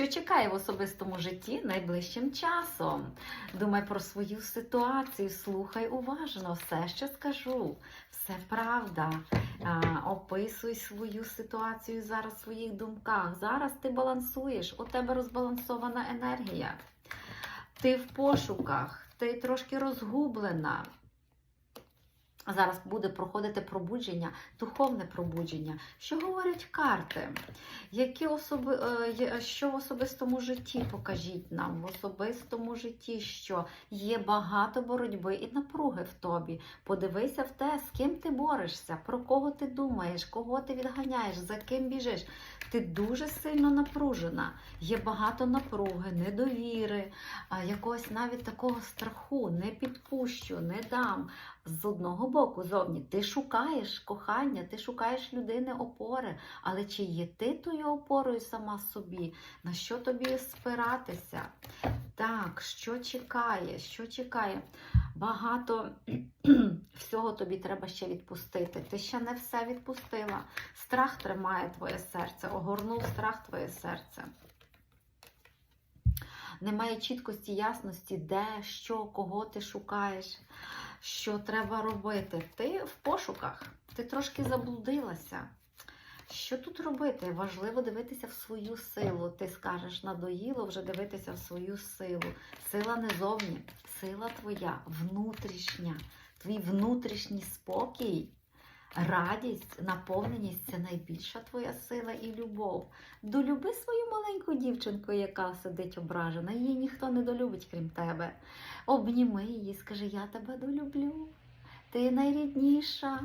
Що чекає в особистому житті найближчим часом? Думай про свою ситуацію, слухай уважно все, що скажу. Все правда. А, описуй свою ситуацію зараз в своїх думках. Зараз ти балансуєш, у тебе розбалансована енергія. Ти в пошуках, ти трошки розгублена. Зараз буде проходити пробудження, духовне пробудження. Що говорять карти? Які особи, е, що в особистому житті покажіть нам? В особистому житті, що є багато боротьби і напруги в тобі. Подивися в те, з ким ти борешся, про кого ти думаєш, кого ти відганяєш, за ким біжиш. Ти дуже сильно напружена. Є багато напруги, недовіри, якогось навіть такого страху, не підпущу, не дам. З одного боку, зовні, ти шукаєш кохання, ти шукаєш людини опори, але чи є ти тою опорою сама собі? На що тобі спиратися? Так, що чекає? Що чекає? Багато всього тобі треба ще відпустити. Ти ще не все відпустила. Страх тримає твоє серце, огорнув страх твоє серце. Немає чіткості, ясності, де, що, кого ти шукаєш, що треба робити. Ти в пошуках, ти трошки заблудилася. Що тут робити? Важливо дивитися в свою силу. Ти скажеш, надоїло вже дивитися в свою силу. Сила не зовні, сила твоя внутрішня, твій внутрішній спокій, радість, наповненість це найбільша твоя сила і любов. Долюби свою маленьку дівчинку, яка сидить ображена. Її ніхто не долюбить, крім тебе. Обніми її, скажи, я тебе долюблю. Ти найрідніша,